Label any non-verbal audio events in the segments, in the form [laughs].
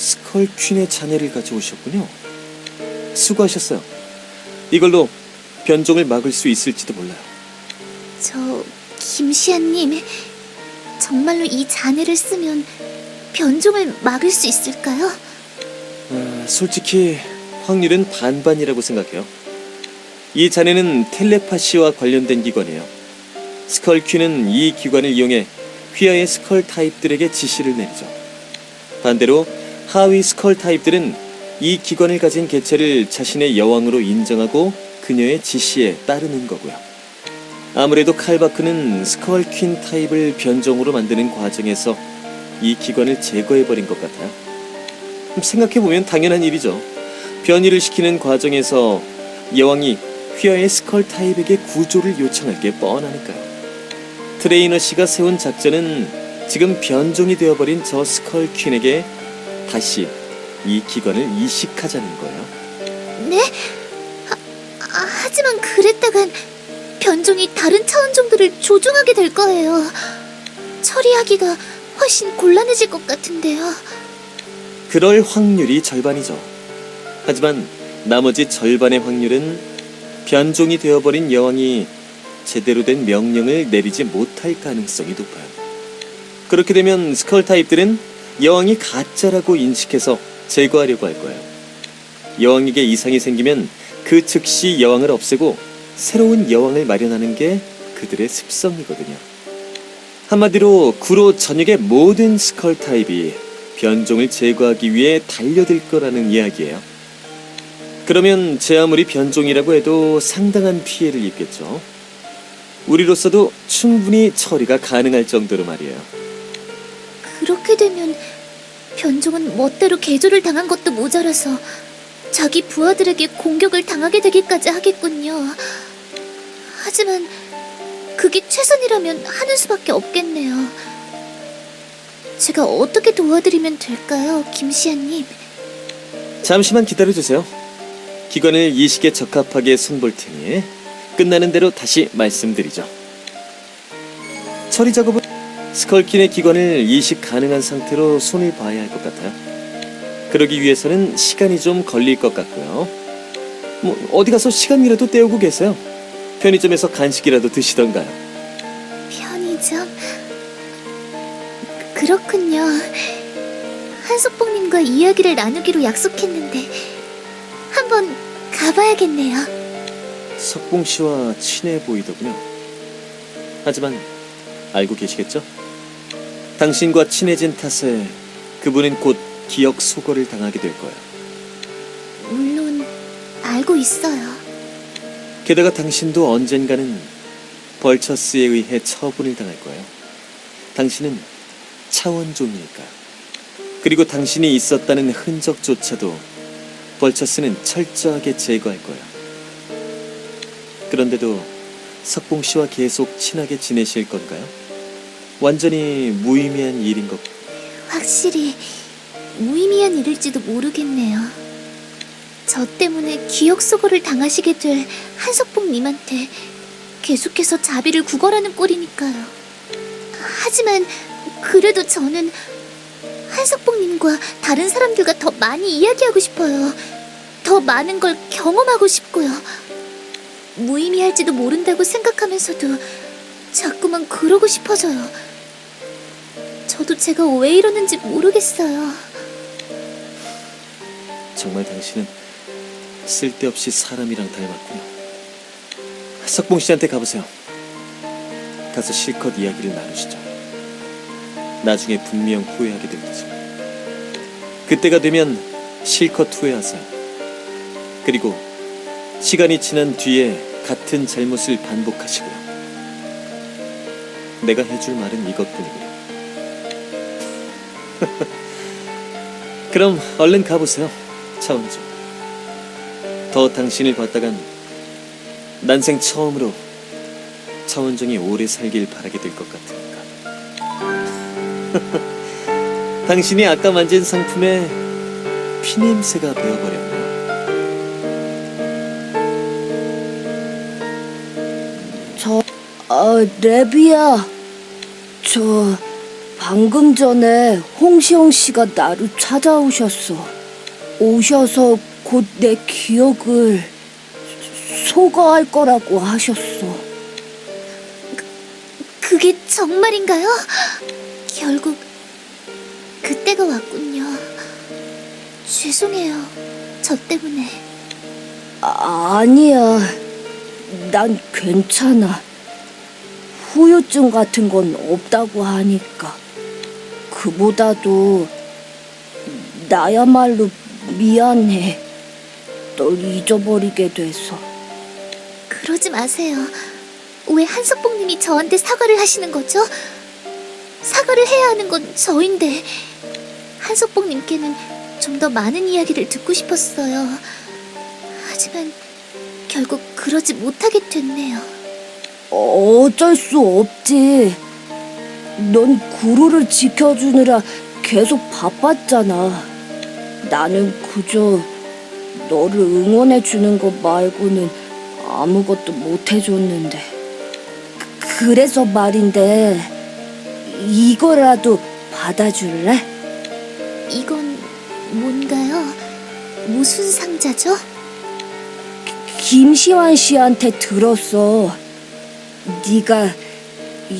스컬 퀸의 자네를 가져오셨군요. 수고하셨어요. 이걸로 변종을 막을 수 있을지도 몰라요. 저 김시아님 정말로 이 잔해를 쓰면 변종을 막을 수 있을까요? 아, 솔직히 확률은 반반이라고 생각해요. 이 자네는 텔레파시와 관련된 기관이에요. 스컬 퀸은 이 기관을 이용해 휘하의 스컬 타입들에게 지시를 내리죠. 반대로 하위 스컬 타입들은 이 기관을 가진 개체를 자신의 여왕으로 인정하고 그녀의 지시에 따르는 거고요. 아무래도 칼바크는 스컬 퀸 타입을 변종으로 만드는 과정에서 이 기관을 제거해버린 것 같아요. 생각해보면 당연한 일이죠. 변이를 시키는 과정에서 여왕이 휘하의 스컬 타입에게 구조를 요청할 게 뻔하니까요. 트레이너 씨가 세운 작전은 지금 변종이 되어버린 저 스컬 퀸에게 다시 이 기관을 이식하자는 거예요. 네? 하, 아, 하지만 그랬다간 변종이 다른 차원종들을 조종하게 될 거예요. 처리하기가 훨씬 곤란해질 것 같은데요. 그럴 확률이 절반이죠. 하지만 나머지 절반의 확률은 변종이 되어버린 여왕이 제대로 된 명령을 내리지 못할 가능성이 높아요. 그렇게 되면 스컬 타입들은 여왕이 가짜라고 인식해서 제거하려고 할 거예요. 여왕에게 이상이 생기면 그 즉시 여왕을 없애고 새로운 여왕을 마련하는 게 그들의 습성이거든요. 한마디로 구로 전역의 모든 스컬 타입이 변종을 제거하기 위해 달려들 거라는 이야기예요. 그러면 제 아무리 변종이라고 해도 상당한 피해를 입겠죠. 우리로서도 충분히 처리가 가능할 정도로 말이에요. 그렇게 되면 변종은 멋대로 개조를 당한 것도 모자라서 자기 부하들에게 공격을 당하게 되기까지 하겠군요. 하지만 그게 최선이라면 하는 수밖에 없겠네요. 제가 어떻게 도와드리면 될까요, 김시아님? 잠시만 기다려주세요. 기관을 이식에 적합하게 손볼 테니 끝나는 대로 다시 말씀드리죠. 처리 작업은 스컬킨의 기관을 이식 가능한 상태로 손을 봐야 할 것 같아요. 그러기 위해서는 시간이 좀 걸릴 것 같고요. 뭐 어디 가서 시간이라도 때우고 계세요. 편의점에서 간식이라도 드시던가요. 편의점? 그렇군요. 한석봉님과 이야기를 나누기로 약속했는데 한번 가봐야겠네요. 석봉 씨와 친해 보이더군요. 하지만 알고 계시겠죠? 당신과 친해진 탓에 그분은 곧 기억 소거를 당하게 될 거예요. 물론 알고 있어요. 게다가 당신도 언젠가는 벌처스에 의해 처분을 당할 거예요. 당신은 차원종이니까. 그리고 당신이 있었다는 흔적조차도 벌처스는 철저하게 제거할 거예요. 그런데도 석봉 씨와 계속 친하게 지내실 건가요? 완전히 무의미한 일인 것. 확실히 무의미한 일일지도 모르겠네요. 저 때문에 기억 소거를 당하시게 될 한석봉님한테 계속해서 자비를 구걸하는 꼴이니까요. 하지만 그래도 저는 한석봉님과 다른 사람들과 더 많이 이야기하고 싶어요. 더 많은 걸 경험하고 싶고요. 무의미할지도 모른다고 생각하면서도 자꾸만 그러고 싶어져요. 저도 제가 왜 이러는지 모르겠어요. 정말 당신은 쓸데없이 사람이랑 닮았군요. 석봉 씨한테 가보세요. 가서 실컷 이야기를 나누시죠. 나중에 분명 후회하게 될 테지만 그때가 되면 실컷 후회하세요. 그리고 시간이 지난 뒤에 같은 잘못을 반복하시고요. 내가 해줄 말은 이것뿐이고요. [laughs] 그럼 얼른 가보세요, 차원주. 더 당신을 봤다간 난생 처음으로 차원종이 오래 살길 바라게 될 것 같으니까. [laughs] 당신이 아까 만진 상품에 피냄새가 배어버렸네요. 저, 아, 레비야. 저, 방금 전에 홍시영 씨가 나를 찾아오셨어. 오셔서 곧 내 기억을 소거할 거라고 하셨어. 그게 정말인가요? 결국 그때가 왔군요. 죄송해요. 저 때문에. 아, 아니야. 난 괜찮아. 후유증 같은 건 없다고 하니까. 그보다도 나야말로 미안해. 널 잊어버리게 돼서. 그러지 마세요. 왜 한석봉님이 저한테 사과를 하시는 거죠? 사과를 해야 하는 건 저인데 한석봉님께는 좀 더 많은 이야기를 듣고 싶었어요. 하지만 결국 그러지 못하게 됐네요. 어쩔 수 없지. 넌 구루를 지켜주느라 계속 바빴잖아. 나는 그저 너를 응원해 주는 것 말고는 아무것도 못 해줬는데. 그- 그래서 말인데, 이거라도 받아줄래? 이건 뭔가요? 무슨 상자죠? 김시환 씨한테 들었어. 네가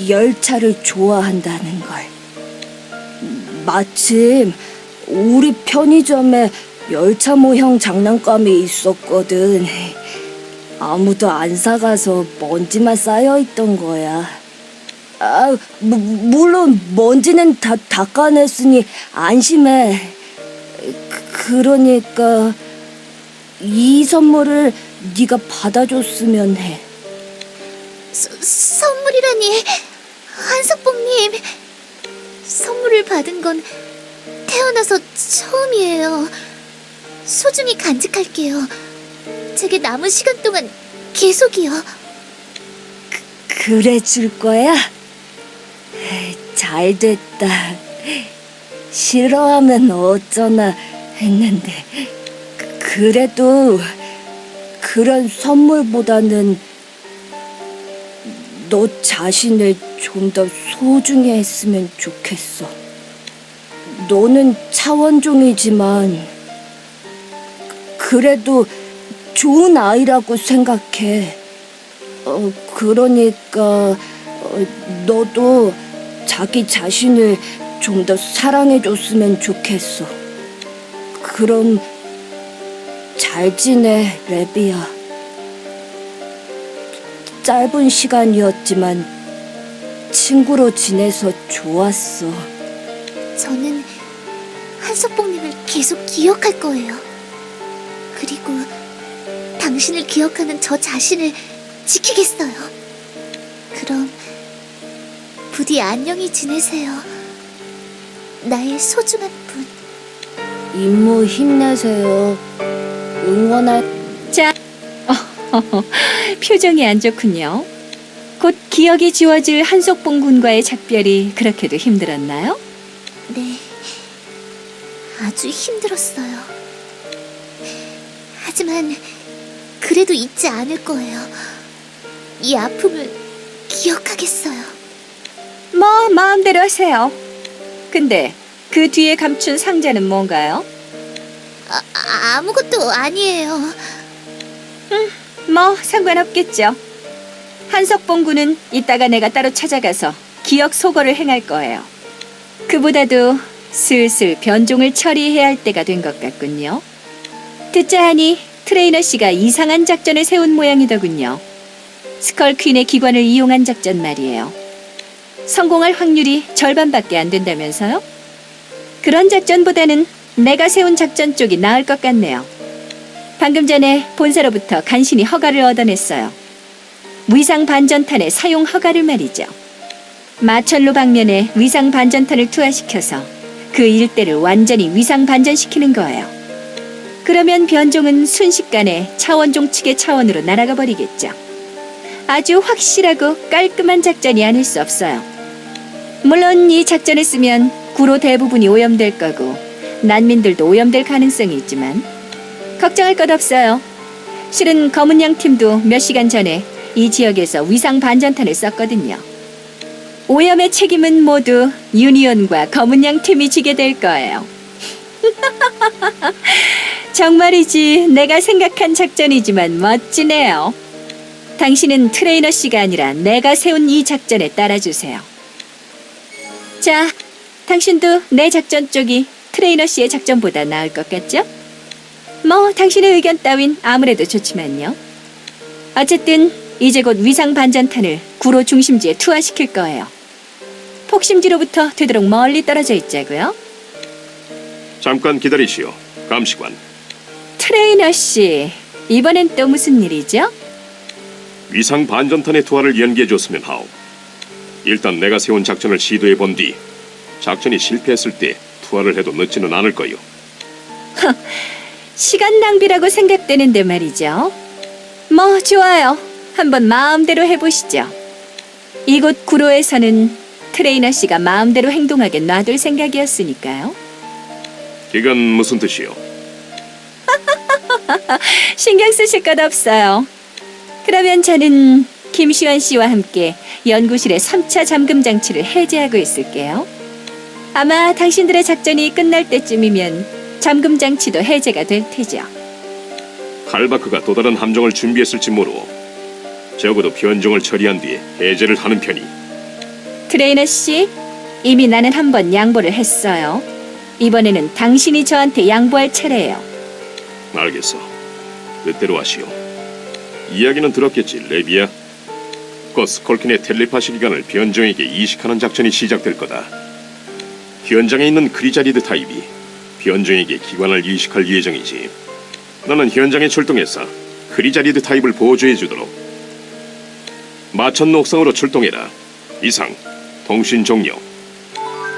열차를 좋아한다는 걸. 마침 우리 편의점에 열차 모형 장난감이 있었거든. 아무도 안 사가서 먼지만 쌓여 있던 거야. 아, 무, 물론 먼지는 다 닦아냈으니 안심해. 그- 그러니까 이 선물을 네가 받아줬으면 해. 서, 선물이라니 한석봉님 선물을 받은 건 태어나서 처음이에요 소중히 간직할게요 제게 남은 시간 동안 계속이요 그래 줄 거야? 잘 됐다. 싫어하면 어쩌나 했는데 그- 그래도 그런 선물보다는 너 자신을 좀 더 소중히 했으면 좋겠어. 너는 차원종이지만 그래도 좋은 아이라고 생각해. 어, 그러니까 어, 너도 자기 자신을 좀 더 사랑해줬으면 좋겠어. 그럼 잘 지내, 레비야. 짧은 시간이었지만 친구로 지내서 좋았어. 저는 한석봉님을 계속 기억할 거예요 그리고 당신을 기억하는 저 자신을 지키겠어요 그럼 부디 안녕히 지내세요 나의 소중한 분 임무 힘내세요. 응원할 자, [laughs] 표정이 안 좋군요. 곧 기억이 지워질 한석봉 군과의 작별이 그렇게도 힘들었나요? 네, 아주 힘들었어요. 하지만 그래도 잊지 않을 거예요. 이 아픔을 기억하겠어요. 뭐 마음대로 하세요. 근데 그 뒤에 감춘 상자는 뭔가요? 아, 아, 아무것도 아니에요. 뭐 상관없겠죠. 한석봉 군은 이따가 내가 따로 찾아가서 기억 소거를 행할 거예요. 그보다도 슬슬 변종을 처리해야 할 때가 된 것 같군요. 듣자 하니 트레이너 씨가 이상한 작전을 세운 모양이더군요. 스컬 퀸의 기관을 이용한 작전 말이에요. 성공할 확률이 절반밖에 안 된다면서요? 그런 작전보다는 내가 세운 작전 쪽이 나을 것 같네요. 방금 전에 본사로부터 간신히 허가를 얻어냈어요. 위상 반전탄의 사용 허가를 말이죠. 마천루 방면에 위상 반전탄을 투하시켜서 그 일대를 완전히 위상 반전시키는 거예요. 그러면 변종은 순식간에 차원종 측의 차원으로 날아가 버리겠죠. 아주 확실하고 깔끔한 작전이 아닐 수 없어요. 물론 이 작전을 쓰면 구로 대부분이 오염될 거고 난민들도 오염될 가능성이 있지만 걱정할 것 없어요. 실은 검은 양 팀도 몇 시간 전에 이 지역에서 위상 반전탄을 썼거든요. 오염의 책임은 모두 유니온과 검은 양 팀이 지게 될 거예요. [laughs] 정말이지 내가 생각한 작전이지만 멋지네요. 당신은 트레이너 씨가 아니라 내가 세운 이 작전에 따라주세요. 자, 당신도 내 작전 쪽이 트레이너 씨의 작전보다 나을 것 같죠? 뭐 당신의 의견 따윈 아무래도 좋지만요. 어쨌든 이제 곧 위상 반전탄을 구로 중심지에 투하시킬 거예요. 폭심지로부터 되도록 멀리 떨어져 있자고요. 잠깐 기다리시오. 감시관. 트레이너 씨, 이번엔 또 무슨 일이죠? 위상 반전탄의 투하를 연기해 줬으면 하오. 일단 내가 세운 작전을 시도해 본 뒤 작전이 실패했을 때 투하를 해도 늦지는 않을 거요. [laughs] 시간 낭비라고 생각되는데 말이죠. 뭐 좋아요. 한번 마음대로 해보시죠. 이곳 구로에서는 트레이너 씨가 마음대로 행동하게 놔둘 생각이었으니까요. 이건 무슨 뜻이오? [laughs] 신경 쓰실 것 없어요. 그러면 저는 김시환 씨와 함께 연구실의 3차 잠금 장치를 해제하고 있을게요. 아마 당신들의 작전이 끝날 때쯤이면 잠금 장치도 해제가 될 테죠. 칼바크가 또 다른 함정을 준비했을지 모르오. 적어도 변종을 처리한 뒤에 해제를 하는 편이. 트레이너 씨, 이미 나는 한 번 양보를 했어요. 이번에는 당신이 저한테 양보할 차례예요. 알겠어. 뜻대로 하시오. 이야기는 들었겠지, 레비야. 곧 스콜킨의 텔레파시 기관을 변종에게 이식하는 작전이 시작될 거다. 현장에 있는 크리자리드 타입이 변종에게 기관을 이식할 예정이지. 나는 현장에 출동해서 크리자리드 타입을 보조해 주도록. 마천 옥상으로 출동해라. 이상, 통신 종료.